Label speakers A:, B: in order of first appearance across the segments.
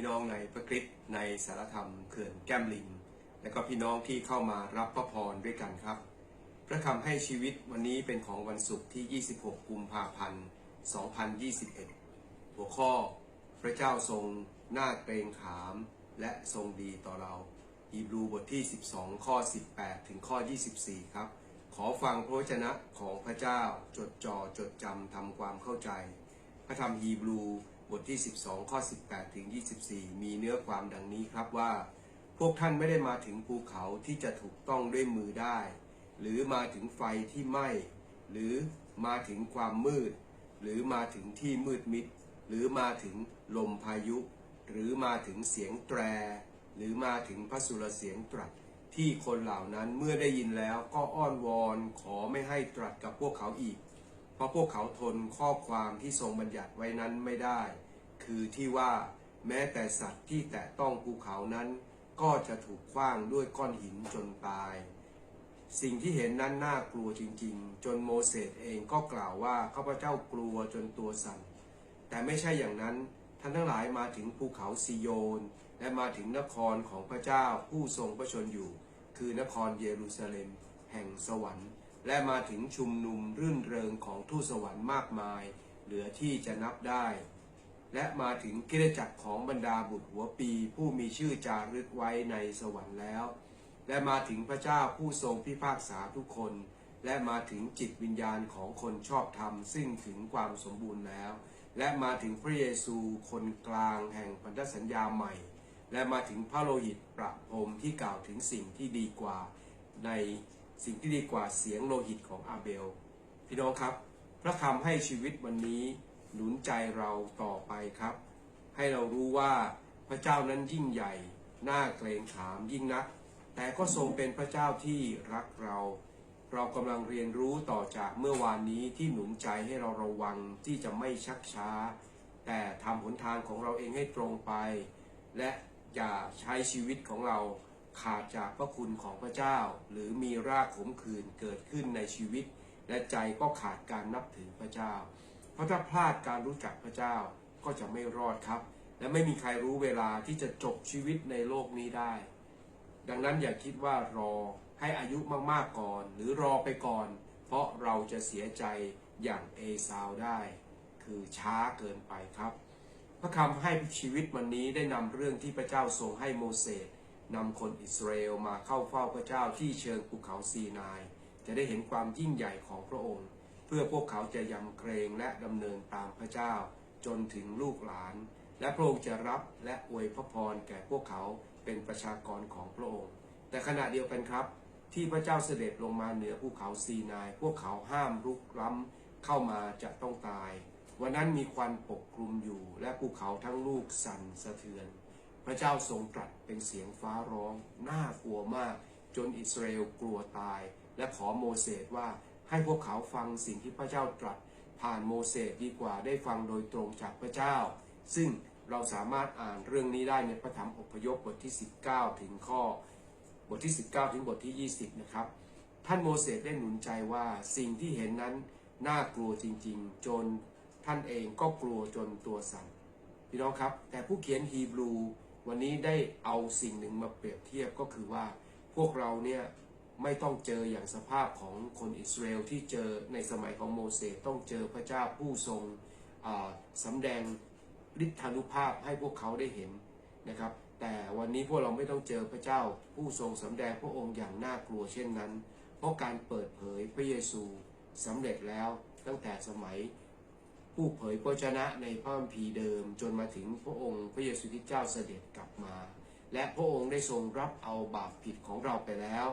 A: พี่น้องในพระคริสต์ในสารธรรมเขื่อนแก้มลิง และก็พี่น้องที่เข้ามารับพระพรด้วยกันครับ พระคำให้ชีวิตวันนี้เป็นของวันศุกร์ที่ 26 กุมภาพันธ์ 2021 หัวข้อ พระเจ้าทรงน่าเกรงขาม และทรงดีต่อเราฮีบรูบทที่ 12 ข้อ 18 ถึงข้อ 24 ครับ ขอฟังพระวจนะของพระเจ้าจดจ่อจดจำทำความเข้าใจ พระธรรมฮีบรู บทที่ 12 ข้อ 18 ถึง 24 มีเนื้อความดังนี้ครับว่า พวกท่านไม่ได้มาถึงภูเขาที่จะถูกต้องด้วยมือได้ หรือมาถึงไฟที่ไหม้ หรือมาถึงความมืด หรือมาถึงที่มืดมิด หรือมาถึงลมพายุ หรือมาถึงเสียงแตร หรือมาถึงพระสุรเสียงตรัสที่คนเหล่านั้นเมื่อได้ยินแล้วก็อ้อนวอนขอไม่ให้ตรัสกับพวกเขาอีก เพราะพวกเขาทนข้อความที่ทรงบัญญัติไว้นั้นไม่ได้ คือที่ว่าแม้แต่สัตว์ที่แตะต้องภูเขานั้น ก็จะถูกขว้างด้วยก้อนหินจนตาย สิ่งที่เห็นนั้นน่ากลัวจริงๆ จนโมเสสเองก็กล่าวว่าข้าพเจ้ากลัวจนตัวสั่น แต่ไม่ใช่อย่างนั้นท่านทั้งหลายมาถึงภูเขาซิโยน และมาถึงนครของพระเจ้าผู้ทรงพระชนอยู่ คือนครเยรูซาเล็ม แห่งสวรรค์ และมาถึงชุมนุมรื่นเริงของทูตสวรรค์มากมาย เหลือที่จะนับได้ และมาถึงกิจจักรของบรรดาบุตรหัวปี ผู้มีชื่อจารึกไว้ในสวรรค์แล้ว และมาถึงพระเจ้าผู้ทรงพิพากษาทุกคน และมาถึงจิตวิญญาณของคนชอบธรรม ซึ่งถึงความสมบูรณ์แล้ว และมาถึงพระเยซูคนกลางแห่งพันธสัญญาใหม่ และมาถึงพระโลหิตประพรมที่กล่าวถึงสิ่งที่ดีกว่าในสิ่งที่ดีกว่าเสียงโลหิตของอาเบล พี่น้องครับ พระคำให้ชีวิตวันนี้ หนุนใจเราต่อไปครับ ให้เรารู้ว่าพระเจ้านั้นยิ่งใหญ่น่าเกรงขามยิ่งนัก แต่ก็ทรงเป็นพระเจ้าที่รักเรา เรากำลังเรียนรู้ต่อจากเมื่อวานนี้ที่หนุนใจให้เราระวังที่จะไม่ชักช้า แต่ทำหนทางของเราเองให้ตรงไป และอย่าใช้ชีวิตของเราขาดจากพระคุณของพระเจ้า หรือมีรากขมขื่นเกิดขึ้นในชีวิต และใจก็ขาดการนับถือพระเจ้า ราะถ้าพลาดการรู้จักพระเจ้าก็จะไม่รอดครับ และไม่มีใครรู้เวลาที่จะจบชีวิตในโลกนี้ได้ ดังนั้นอย่าคิดว่ารอให้อายุมากๆก่อน หรือรอไปก่อน เพราะเราจะเสียใจอย่างเอซาวได้ คือช้าเกินไปครับ พระคำให้ชีวิตวันนี้ได้นำเรื่องที่พระเจ้าทรงให้โมเสสนำคนอิสราเอลมาเข้าเฝ้าพระเจ้าที่เชิงภูเขาซีนาย จะได้เห็นความยิ่งใหญ่ของพระองค์ พื่อพวกเขาจะยำเกรงและดำเนินตามพระเจ้า จนถึงลูกหลาน และพระองค์จะรับและอวยพระพรแก่พวกเขาเป็นประชากรของพระองค์ แต่ขณะเดียวกันครับ ที่พระเจ้าเสด็จลงมาเหนือภูเขาซีนาย พวกเขาห้ามรุกล้ำเข้ามาจะต้องตาย วันนั้นมีควันปกคลุมอยู่ และภูเขาทั้งลูกสั่นสะเทือน พระเจ้าทรงตรัสเป็นเสียงฟ้าร้อง น่ากลัวมาก จนอิสราเอลกลัวตาย และขอโมเสสว่า ให้พวกเขาฟังสิ่งที่พระเจ้าตรัสผ่านโมเสสดีกว่าได้ฟังโดยตรงจากพระเจ้า ซึ่งเราสามารถอ่านเรื่องนี้ได้ในพระธรรมอพยพบทที่ 19 ถึงข้อบทที่ 19 ถึงบทที่ 20 นะครับ ท่านโมเสสได้หนุนใจว่าสิ่งที่เห็นนั้นน่ากลัวจริงๆ จนท่านเองก็กลัวจนตัวสั่นพี่น้องครับ แต่ผู้เขียนฮีบรูวันนี้ได้เอาสิ่งหนึ่งมาเปรียบเทียบก็คือว่าพวกเราเนี่ย ไม่ต้องเจออย่างสภาพของคนอิสราเอลที่เจอในสมัยของโมเสสต้องเจอพระเจ้าผู้ทรงสำแดงฤทธานุภาพให้พวกเขาได้เห็นนะครับ แต่วันนี้พวกเราไม่ต้องเจอพระเจ้าผู้ทรงสำแดงพระองค์อย่างน่ากลัวเช่นนั้น เพราะการเปิดเผยพระเยซูสำเร็จแล้วตั้งแต่สมัยผู้เผยพระชนะในพระคัมภีร์เดิมจนมาถึงพระองค์พระเยซูคริสต์เจ้าเสด็จกลับมา และพระองค์ได้ทรงรับเอาบาปผิดของเราไปแล้ว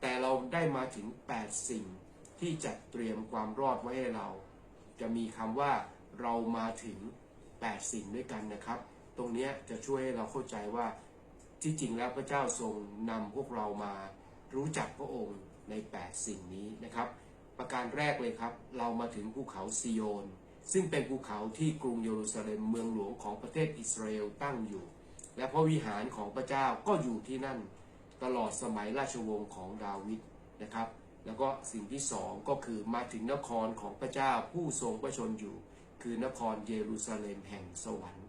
A: แต่เราได้มาถึง 8 สิ่งที่จัดเตรียมความรอดไว้ให้เรา จะมีคำว่าเรามาถึง 8 สิ่งด้วยกันนะครับ ตรงนี้จะช่วยให้เราเข้าใจว่าที่จริงแล้วพระเจ้าทรงนำพวกเรามารู้จักพระองค์ใน 8 สิ่งนี้นะครับ ประการแรกเลยครับ เรามาถึงภูเขาซิโยนซึ่งเป็นภูเขาที่กรุงเยรูซาเล็มเมืองหลวงของประเทศอิสราเอลตั้งอยู่ และพระวิหารของพระเจ้าก็อยู่ที่นั่น ตลอดสมัยราชวงศ์ของดาวิดนะครับ แล้วก็สิ่งที่สองก็คือมาถึงนครของพระเจ้าผู้ทรงพระชนอยู่ คือนครเยรูซาเล็มแห่งสวรรค์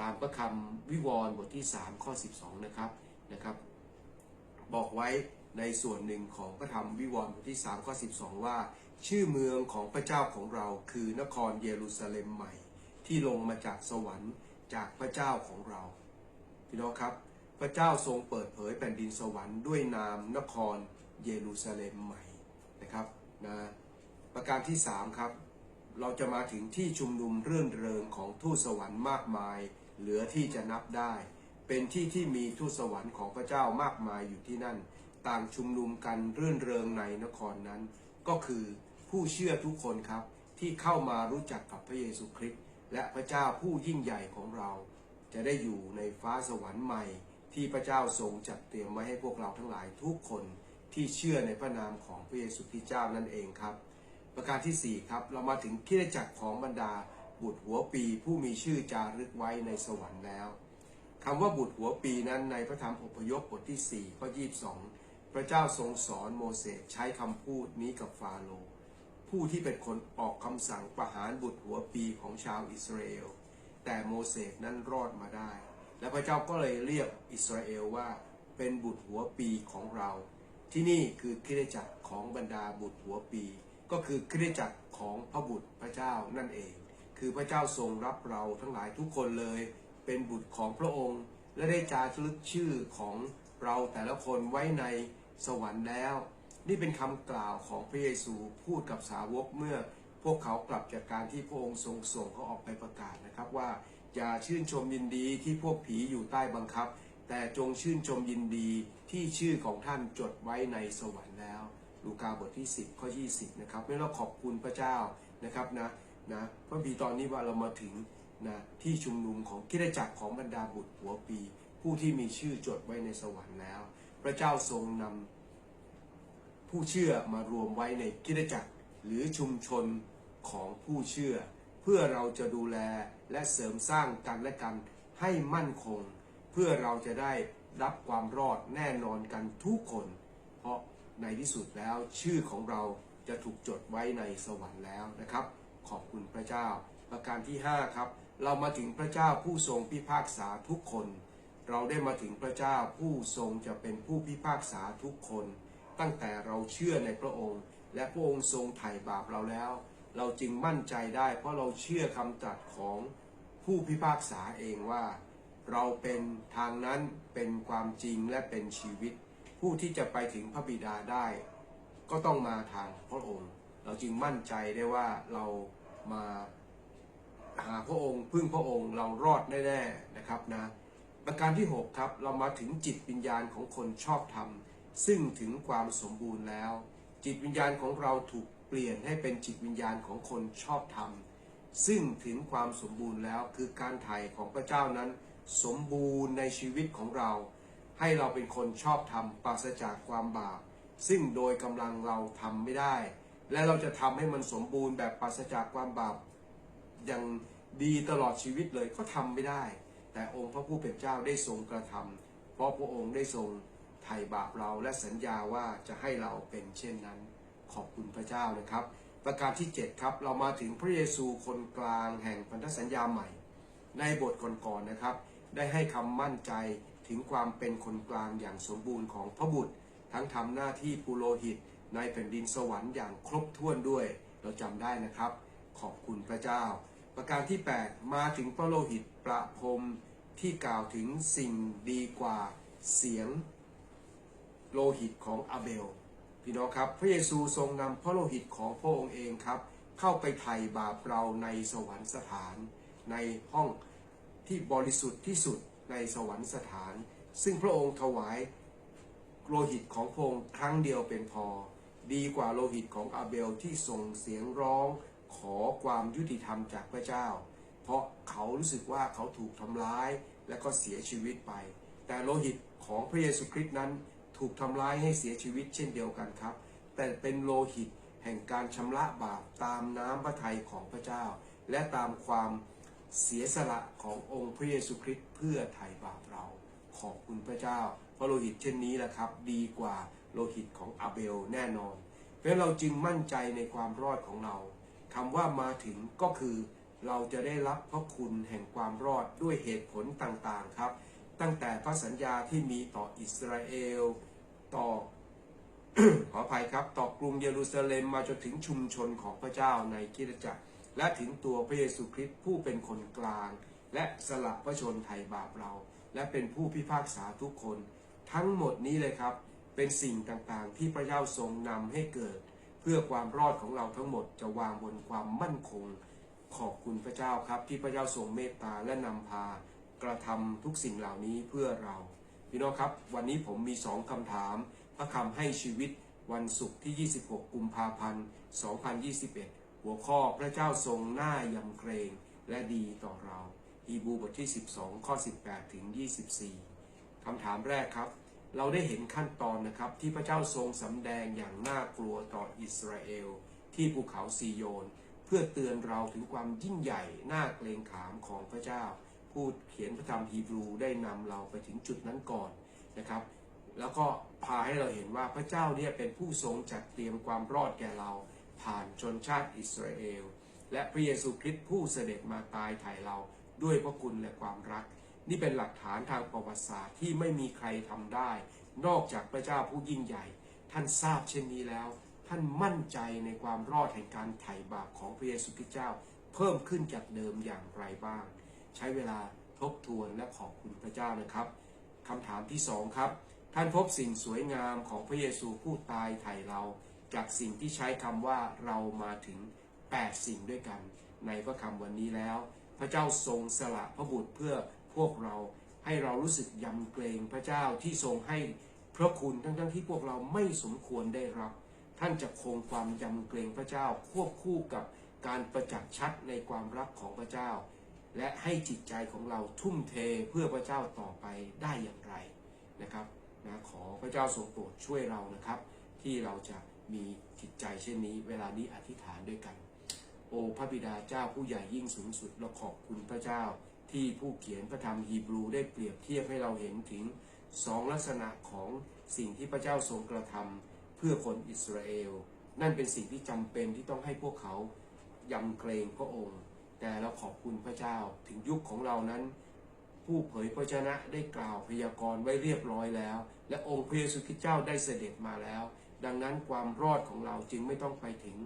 A: ตามพระคำวิวรณ์บทที่ 3 ข้อ 12 นะครับนะครับ บอกไว้ในส่วนหนึ่งของพระธรรมวิวรณ์บทที่3ข้อ12 ว่า ชื่อเมืองของพระเจ้าของเราคือนครเยรูซาเล็มใหม่ ที่ลงมาจากสวรรค์จากพระเจ้าของเราพี่น้องครับ พระเจ้าทรงเปิดเผยแผ่นดินสวรรค์ด้วยนามนครเยรูซาเล็มใหม่นะครับนะประการที่ 3 ครับ เราจะมาถึงที่ชุมนุมเรื่นเริงของทูตสวรรค์มากมาย เหลือที่จะนับได้ เป็นที่ที่มีทูตสวรรค์ของพระเจ้ามากมายอยู่ที่นั่น ต่างชุมนุมกันเรื่นเริงในนครนั้น ก็คือผู้เชื่อทุกคนครับที่เข้ามารู้จักกับพระเยซูคริสต์และพระเจ้าผู้ยิ่งใหญ่ของเรา จะได้อยู่ในฟ้าสวรรค์ใหม่ ที่พระเจ้าทรงจัดเตรียมไว้ให้พวกเราทั้งหลายทุกคนที่เชื่อในพระนามของพระเยซูคริสต์เจ้านั่นเองครับ ประการที่ 4 ครับ เรามาถึงคริสตจักรของบรรดาบุตรหัวปีผู้มีชื่อจารึกไว้ในสวรรค์แล้วคำว่าบุตรหัวปีนั้นในพระธรรมอพยพบทที่4ข้อ22 พระเจ้าทรงสอนโมเสสใช้คำพูดนี้กับฟาโรห์ผู้ที่เป็นคนออกคำสั่งประหารบุตรหัวปีของชาวอิสราเอลแต่โมเสสนั้นรอดมาได้ และพระเจ้าก็เลยเรียกอิสราเอลว่าเป็นบุตรหัวปีของเรา ที่นี่คือคริสตจักรของบรรดาบุตรหัวปี ก็คือคริสตจักรของพระบุตรพระเจ้านั่นเอง คือพระเจ้าทรงรับเราทั้งหลายทุกคนเลย เป็นบุตรของพระองค์ และได้จารึกชื่อของเราแต่ละคนไว้ในสวรรค์แล้ว นี่เป็นคำกล่าวของพระเยซูพูดกับสาวกเมื่อ พวกเขากลับจากการที่พระองค์ทรงส่งเขาออกไปประกาศนะครับว่า อย่าชื่นชมยินดีที่พวกผีอยู่ใต้บังคับ แต่จงชื่นชมยินดีที่ชื่อของท่านจดไว้ในสวรรค์แล้ว ลูกาบทที่ 10 ข้อ 20 นะครับไม่เราขอบคุณพระเจ้านะครับนะนะพระบีตอนนี้ว่าเรามาถึงนะที่ชุมนุมของคริสตจักรของบรรดาบุตรหัวปี ผู้ที่มีชื่อจดไว้ในสวรรค์แล้ว พระเจ้าทรงนำผู้เชื่อมารวมไว้ในคริสตจักรหรือชุมชนของผู้เชื่อ เพื่อเราจะดูแลและเสริมสร้างกันและกันให้มั่นคง เพื่อเราจะได้รับความรอดแน่นอนกันทุกคน เพราะในที่สุดแล้วชื่อของเราจะถูกจดไว้ในสวรรค์แล้วนะครับ ขอบคุณพระเจ้า ประการที่ 5 ครับ เรามาถึงพระเจ้าผู้ทรงพิพากษาทุกคน เราได้มาถึงพระเจ้าผู้ทรงจะเป็นผู้พิพากษาทุกคน ตั้งแต่เราเชื่อในพระองค์ และพระองค์ทรงไถ่บาปเราแล้ว เราจึงมั่นใจได้ เพราะเราเชื่อคำตรัสของผู้พิพากษาเองว่า เราเป็นทางนั้นเป็นความจริงและเป็นชีวิต ผู้ที่จะไปถึงพระบิดาได้ ก็ต้องมาทางพระองค์ เราจึงมั่นใจได้ว่าเรามาหาพระองค์ พึ่งพระองค์เรารอดแน่ๆนะครับนะประการที่ 6 ครับ เรามาถึงจิตวิญญาณของคนชอบธรรม ซึ่งถึงความสมบูรณ์แล้ว จิตวิญญาณของเราถูก เปลี่ยนให้เป็นจิตวิญญาณของคนชอบธรรม ซึ่งถึงความสมบูรณ์แล้วคือการไถ่ของพระเจ้านั้น สมบูรณ์ในชีวิตของเรา ให้เราเป็นคนชอบธรรมปราศจากความบาปซึ่งโดยกำลังเราทำไม่ได้ และเราจะทำให้มันสมบูรณ์แบบปราศจากความบาปอย่างดีตลอดชีวิตเลยก็ทำไม่ได้ แต่องค์พระผู้เป็นเจ้าได้ทรงกระทำเพราะพระองค์ได้ทรงไถ่บาปเราและสัญญาว่าจะให้เราเป็นเช่นนั้น ขอบคุณพระเจ้านะครับ ประการที่ 7 ครับ เรามาถึงพระเยซูคนกลางแห่งพันธสัญญาใหม่ ในบทก่อนๆนะครับ ได้ให้คำมั่นใจถึงความเป็นคนกลางอย่างสมบูรณ์ของพระบุตร ทั้งทำหน้าที่ปุโรหิตในแผ่นดินสวรรค์อย่างครบถ้วนด้วย เราจำได้นะครับ ขอบคุณพระเจ้า ประการที่ 8 มาถึงพระโลหิตประพรมที่กล่าวถึงสิ่งดีกว่าเสียงโลหิตของอาเบล พี่น้องครับ พระเยซูทรงนำพระโลหิตของพระองค์เองครับ เข้าไปไถ่บาปเราในสวรรคสถาน ในห้องที่บริสุทธิ์ที่สุดในสวรรคสถาน ซึ่งพระองค์ถวายโลหิตของพระองค์ครั้งเดียวเป็นพอ ดีกว่าโลหิตของอาเบลที่ส่งเสียงร้องขอความยุติธรรมจากพระเจ้า เพราะเขารู้สึกว่าเขาถูกทำร้ายและก็เสียชีวิตไป แต่โลหิตของพระเยซูคริสต์นั้น ถูกทำร้ายให้เสียชีวิตเช่นเดียวกันครับ แต่เป็นโลหิตแห่งการชำระบาปตามน้ำพระทัยของพระเจ้า และตามความเสียสละขององค์พระเยซูคริสต์เพื่อไถ่บาปเราขอบคุณพระเจ้า เพราะโลหิตเช่นนี้แหละครับ ดีกว่าโลหิตของอาเบลแน่นอน เพราะเราจึงมั่นใจในความรอดของเราคำว่ามาถึงก็คือเราจะได้รับพระคุณแห่งความรอดด้วยเหตุผลต่างๆครับ ตั้งแต่พระสัญญาที่มีต่ออิสราเอล ต่อขออภัยครับ ต่อกรุงเยรูซาเล็มมาจนถึงชุมชนของพระเจ้าในคริสตจักร และถึงตัวพระเยซูคริสต์ผู้เป็นคนกลาง และสละพระชนไถ่บาปเรา และเป็นผู้พิพากษาทุกคน ทั้งหมดนี้เลยครับ เป็นสิ่งต่างๆ ที่พระเจ้าทรงนำให้เกิด เพื่อความรอดของเราทั้งหมดจะวางบนความมั่นคง ขอบคุณพระเจ้าครับ ที่พระเจ้าทรงเมตตาและนำพากระทำทุกสิ่งเหล่านี้เพื่อเรา พี่น้องครับ วันนี้ผมมีสองคำถาม พระคำให้ชีวิตวันศุกร์ที่ 26 กุมภาพันธ์ 2021 หัวข้อพระเจ้าทรงหน้ายำเกรงและดีต่อเรา ฮีบูบทที่ 12 ข้อ 18 ถึง 24 คำถามแรกครับ เราได้เห็นขั้นตอนนะครับที่พระเจ้าทรงสำแดงอย่างน่ากลัวต่ออิสราเอล ที่ภูเขาซีโยน เพื่อเตือนเราถึงความยิ่งใหญ่น่าเกรงขามของพระเจ้า ผู้เขียนพระธรรมฮีบรูได้นำเราไปถึงจุดนั้นก่อนนะครับ แล้วก็พาให้เราเห็นว่าพระเจ้าเนี่ยเป็นผู้ทรงจัดเตรียมความรอดแก่เรา ผ่านชนชาติอิสราเอล และพระเยซูคริสต์ผู้เสด็จมาตายไถ่เราด้วยพระคุณและความรัก นี่เป็นหลักฐานทางประวัติศาสตร์ที่ไม่มีใครทำได้ นอกจากพระเจ้าผู้ยิ่งใหญ่ ท่านทราบเช่นนี้แล้ว ท่านมั่นใจในความรอดแห่งการไถ่บาปของพระเยซูคริสต์เจ้า เพิ่มขึ้นจากเดิมอย่างไรบ้าง ใช้เวลาทบทวนและขอบคุณพระเจ้านะครับคำถามที่สองครับ ท่านพบสิ่งสวยงามของพระเยซูผู้ตายไถ่เรา จากสิ่งที่ใช้คำว่าเรามาถึง 8 สิ่งด้วยกัน ในพระคำวันนี้แล้ว พระเจ้าทรงสละพระบุตรเพื่อพวกเราให้เรารู้สึกยำเกรงพระเจ้าที่ทรงให้พระคุณทั้งๆที่พวกเราไม่สมควรได้รับ ท่านจะคงความยำเกรงพระเจ้าควบคู่กับการประจักษ์ชัดในความรักของพระเจ้า และให้จิตใจของเราทุ่มเทเพื่อพระเจ้าต่อไปได้อย่างไรนะครับนะขอพระเจ้าทรงโปรดช่วยเรานะครับ ที่เราจะมีจิตใจเช่นนี้ เวลานี้อธิษฐานด้วยกัน โอพระบิดาเจ้าผู้ใหญ่ยิ่งสูงสุดเราขอบคุณพระเจ้า ที่ผู้เขียนพระธรรมฮีบรูได้เปรียบเทียบให้เราเห็นถึงสองลักษณะของสิ่งที่พระเจ้าทรงกระทำเพื่อคนอิสราเอล นั่นเป็นสิ่งที่จำเป็นที่ต้องให้พวกเขายำเกรงพระองค์ แต่เราขอบคุณพระเจ้าถึงยุคของเรานั้น ผู้เผยพระชนะได้กล่าวพยากรณ์ไว้เรียบร้อยแล้ว และองค์พระเยซูคริสต์เจ้าได้เสด็จมาแล้ว ดังนั้นความรอดของเราจึงไม่ต้องไปถึง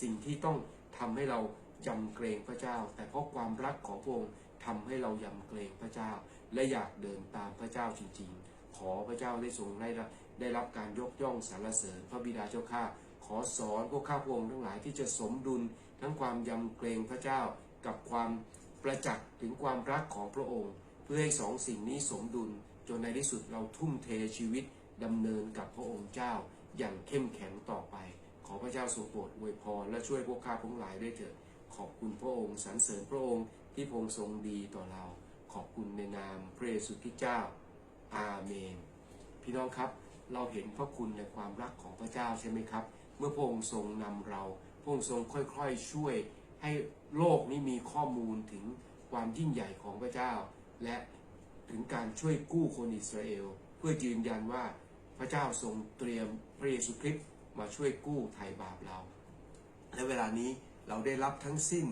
A: สิ่งที่ต้องทำให้เรายำเกรงพระเจ้า แต่เพราะความรักของพระองค์ทำให้เรายำเกรงพระเจ้า และอยากเดินตามพระเจ้าจริงๆ ขอพระเจ้าได้ทรงได้รับได้รับการยกย่องสรรเสริญพระบิดาเจ้าข้าขอสอนพวกข้าพระองค์ทั้งหลายที่จะสมดุลทั้งความยำเกรงพระเจ้า กับความประจักษ์ถึงความรักของพระองค์ เพื่อให้สองสิ่งนี้สมดุลจนในที่สุดเราทุ่มเทชีวิตดำเนินกับพระองค์เจ้าอย่างเข้มแข็งต่อไป ขอพระเจ้าทรงโปรดอวยพรและช่วยพวกข้าทั้งหลายด้วยเถิดขอบคุณพระองค์สรรเสริญพระองค์ที่พงทรงดีต่อเรา ขอบคุณในนามพระเยซูคริสต์เจ้า อาเมน พี่น้องครับเราเห็นพระคุณในความรักของพระเจ้าใช่ไหมครับ เมื่อพระองค์ทรงนำเราพระองค์ทรงค่อยๆ ช่วย ให้โลกนี้มีข้อมูลถึงความยิ่งใหญ่ของพระเจ้า และถึงการช่วยกู้คนอิสราเอล เพื่อยืนยันว่าพระเจ้าทรงเตรียมพระเยซูคริสต์มาช่วยกู้ไถ่บาปเรา และเวลานี้เราได้รับทั้งสิ้น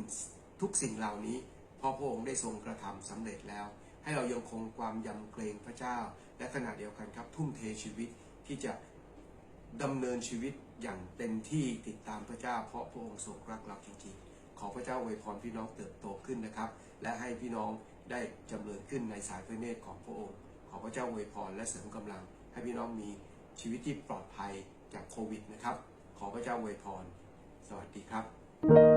A: ทุกสิ่งเหล่านี้เพราะพระองค์ได้ทรงกระทำสำเร็จแล้ว ให้เรายังคงความยำเกรงพระเจ้า และขณะเดียวกันครับทุ่มเทชีวิตที่จะดำเนินชีวิตอย่างเต็มที่ติดตามพระเจ้า เพราะพระองค์ทรงรักเราจริงๆ ขอพระเจ้าอวยพรพี่น้องเติบโตขึ้นนะครับ และให้พี่น้องได้จำเริญขึ้นในสายพระเนตรของพระองค์ ขอพระเจ้าอวยพรและเสริมกำลัง ให้พี่น้องมีชีวิตที่ปลอดภัยจากโควิดนะครับ ขอพระเจ้าอวยพร สวัสดีครับ